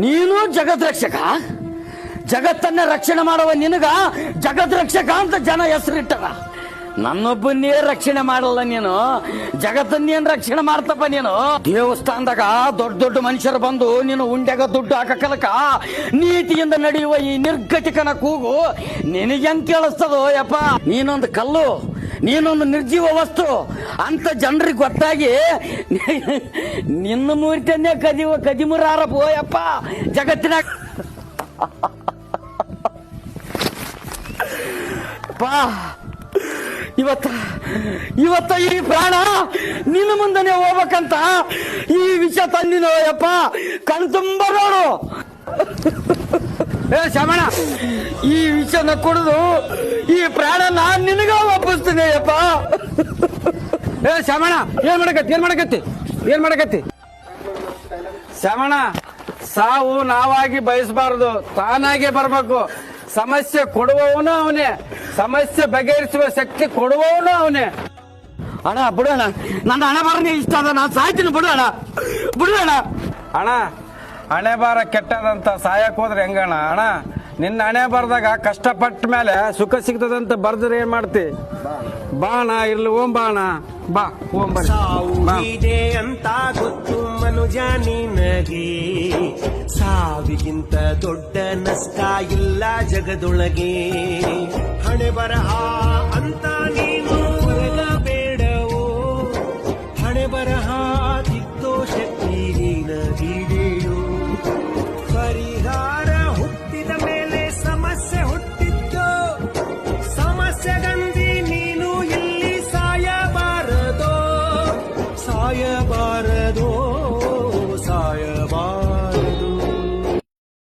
ನೀನು ಜಗತ್ ರಕ್ಷಕ ಜಗತ್ತನ್ನ ರಕ್ಷಣೆ ಮಾಡುವ ನಿನಗ ಜಗತ್ ರಕ್ಷಕ ಅಂತ ಜನ ಹೆಸರಿಟ್ಟರ. ನನ್ನೊಬ್ಬನ್ನೇ ರಕ್ಷಣೆ ಮಾಡಲ್ಲ ನೀನು. ಜಗತ್ತನ್ನೇನ್ ರಕ್ಷಣೆ ಮಾಡ್ತಪ್ಪ ನೀನು. ದೇವಸ್ಥಾನದಾಗ ದೊಡ್ಡ ದೊಡ್ಡ ಮನುಷ್ಯರು ಬಂದು ನೀನು ಉಂಡೆಗ ದುಡ್ಡು ಹಾಕಲಕ ನೀತಿಯಿಂದ ನಡೆಯುವ ಈ ನಿರ್ಗತಿಕನ ಕೂಗು ನಿನಗೆ ಕೇಳಿಸ್ತದೋ ಯಪ್ಪ? ನೀನೊಂದು ಕಲ್ಲು. ನೀನೊಂದು ನಿರ್ಜೀವ ವಸ್ತು. ಅಂತ ಜನರಿಗೆ ಗೊತ್ತಾಗಿ ನಿನ್ನ ಮೂರ್ತಿಯನ್ನೇ ಕದಿವ ಕದಿಮುರಾರ ಯಪ್ಪ ಜಗತ್ತಿನ ಪಾ. ಇವತ್ತ ಇವತ್ತ ಈ ಪ್ರಾಣ ನಿನ್ನ ಮುಂದನೆ ಹೋಗ್ಬೇಕಂತ ಈ ವಿಷಯ ತಂದಿನೋ ಯಪ್ಪ ಕಣ್ ತುಂಬ ನೋಡು ಏ ಶಮಣ ಈ ವಿಷನ ಕುಡಿದು ಈ ಪ್ರಾಣ ನಾನು ನಿನಗ ಏ ಶ್ಯಾಮಣ ಏನ್ ಮಾಡಕತ್ತಿ ಏನ್ ಮಾಡಕತ್ತಿ? ಏನ್ ಮಾಡಕತ್ತಿ? ಶ್ಯಾಮಣ ಸಾವು ನಾವಾಗಿ ಬಯಸಬಾರದು ತಾನಾಗೆ ಬರ್ಬೇಕು. ಸಮಸ್ಯೆ ಕೊಡುವವನು ಅವನೇ. ಸಮಸ್ಯೆ ಬಗೆಹರಿಸುವ ಶಕ್ತಿ ಕೊಡುವವನು ಅವನೇ. ಅಣ್ಣ ಬಿಡೋಣ. ನನ್ನ ಹಣ ಬಾರನೇ ಇಷ್ಟ ಅದ ನಾನು ಸಾಯ್ತೀನಿ ಬಿಡೋಣ. ಬಿಡೋಣ. ಅಣ್ಣ ಹಣೆ ಬಾರ ಕೆಟ್ಟದಂತ ಸಾಯಕ್ ಹೋದ್ರೆ ಹೆಂಗಣ್ಣ? ಅಣ್ಣ ನಿನ್ನ ಹಣೆ ಬರ್ದಾಗ ಕಷ್ಟಪಟ್ಟ ಮೇಲೆ ಸುಖ ಸಿಗ್ತದಂತ ಬರ್ದ್ರೆ ಏನ್ ಮಾಡ್ತಿ? ಬಾಣ ಇರ್ಲಿ, ಓಂ ಬಾ ಅಣ್ಣ. ಬಾ, ಓಂ ಸಾವು ಬಾ. ಇದೆ ಅಂತ ಗೊತ್ತು ಮನುಜ ನಿನಗೆ. ಸಾವಿಗಿಂತ ದೊಡ್ಡ ನಷ್ಟ ಇಲ್ಲ ಜಗದೊಳಗೆ. ಹಣೆ ಬರಹ ಅಂತ சாயபாரதோ